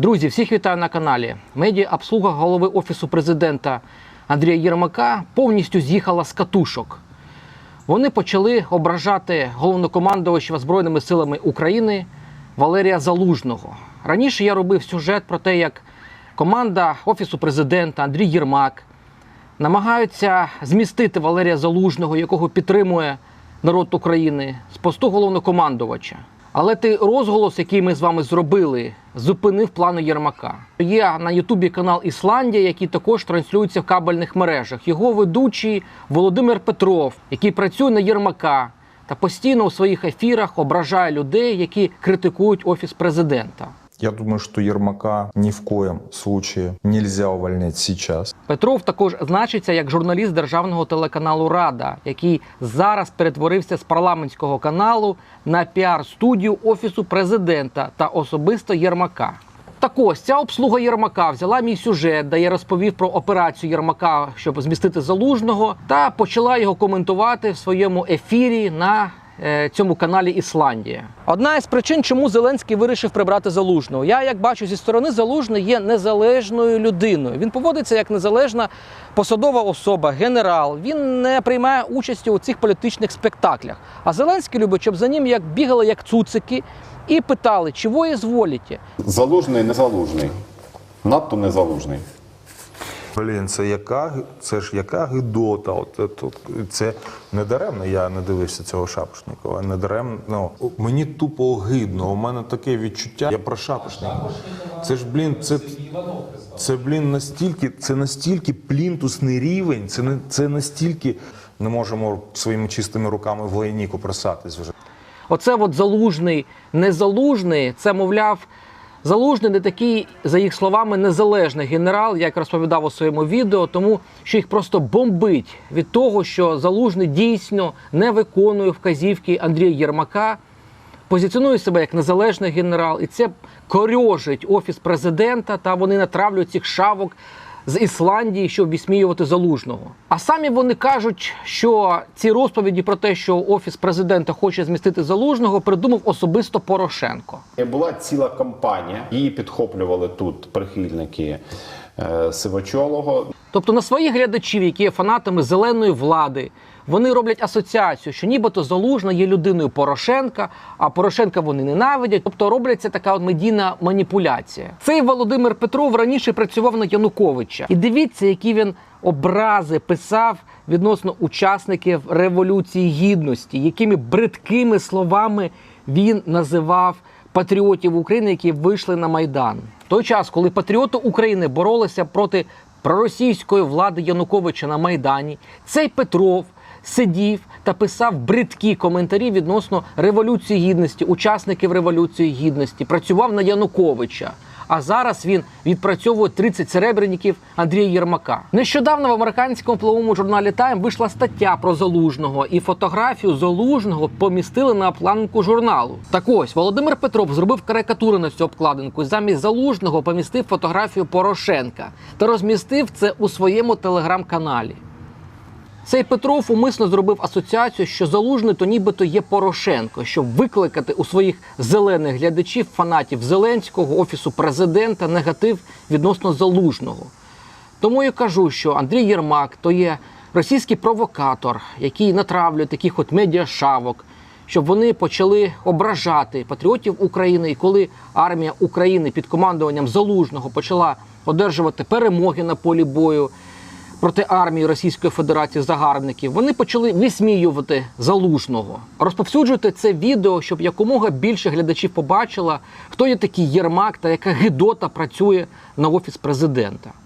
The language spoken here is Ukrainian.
Друзі, всіх вітаю на каналі. Медіа обслуга голови Офісу президента Андрія Єрмака повністю з'їхала з катушок. Вони почали ображати головнокомандувача Збройними силами України Валерія Залужного. Раніше я робив сюжет про те, як команда Офісу президента Андрій Єрмак намагаються змістити Валерія Залужного, якого підтримує народ України, з посту головнокомандувача. Але той розголос, який ми з вами зробили, зупинив плани Єрмака. Є на Ютубі канал Ісландія, який також транслюється в кабельних мережах. Його ведучий Володимир Петров, який працює на Єрмака та постійно у своїх ефірах ображає людей, які критикують офіс президента. Я думаю, что Ермака ни в коем случае нельзя увольнять сейчас. Петров також значиться як журналіст державного телеканалу Рада, який зараз перетворився з парламентського каналу на піар-студію офісу президента та особисто Єрмака. Так ось ця обслуга Єрмака взяла мій сюжет, де я розповів про операцію Єрмака, щоб змістити залужного, та почала його коментувати в своєму ефірі на цьому каналі Ісландія. Одна із причин, чому Зеленський вирішив прибрати залужного. Я, як бачу, зі сторони залужний є незалежною людиною. Він поводиться як незалежна посадова особа, генерал. Він не приймає участі у цих політичних спектаклях. А Зеленський любить, щоб за ним як бігали як цуцики і питали, чого є зволіте. Залужний незалужний. Надто незалужний. Блін, це яка це ж яка гидота. От, от, це не даремно. Я не дивився цього шапошникова. Не даремно. Ну, мені тупо огидно. У мене таке відчуття. Я про шапошникова. Це ж блін, це, це блін настільки, це настільки плінтусний рівень. Це не це настільки не можемо своїми чистими руками в лайніку просатись вже. Оце от залужний, незалужний, це, мовляв, залужний не такий, за їх словами, незалежний генерал, як розповідав у своєму відео, тому що їх просто бомбить від того, що залужний дійсно не виконує вказівки Андрія Єрмака, позиціонує себе як незалежний генерал, і це корьожить офіс президента, та вони натравлюють цих шавок з Ісландії, щоб вісміювати залужного. А самі вони кажуть, що ці розповіді про те, що офіс президента хоче змістити залужного, придумав особисто Порошенко. Була ціла кампанія. Її підхоплювали тут прихильники е, Сивачолого. Тобто на своїх глядачів, які є фанатами зеленої влади, вони роблять асоціацію, що нібито залужна є людиною Порошенка, а Порошенка вони ненавидять. Тобто робляться така от медійна маніпуляція. Цей Володимир Петров раніше працював на Януковича, і дивіться, які він образи писав відносно учасників революції гідності, якими бридкими словами він називав патріотів України, які вийшли на майдан. В той час, коли патріоти України боролися проти проросійської влади Януковича на Майдані, цей Петров сидів та писав бридкі коментарі відносно революції гідності, учасників революції гідності, працював на Януковича. А зараз він відпрацьовує 30 серебряників Андрія Єрмака. Нещодавно в американському впливовому журналі Тайм вийшла стаття про залужного, і фотографію залужного помістили на обкладинку журналу. Так ось Володимир Петров зробив карикатури на цю обкладинку. Замість залужного помістив фотографію Порошенка та розмістив це у своєму телеграм-каналі. Цей Петров умисно зробив асоціацію, що залужний то нібито є Порошенко, щоб викликати у своїх зелених глядачів, фанатів Зеленського, офісу президента, негатив відносно залужного. Тому я кажу, що Андрій Єрмак то є російський провокатор, який натравлює таких от медіашавок, щоб вони почали ображати патріотів України. І коли армія України під командуванням залужного почала одержувати перемоги на полі бою проти армії Російської Федерації загарбників, вони почали висміювати залужного. Розповсюджуйте це відео, щоб якомога більше глядачів побачила, хто є такий Єрмак та яка гидота працює на офіс президента.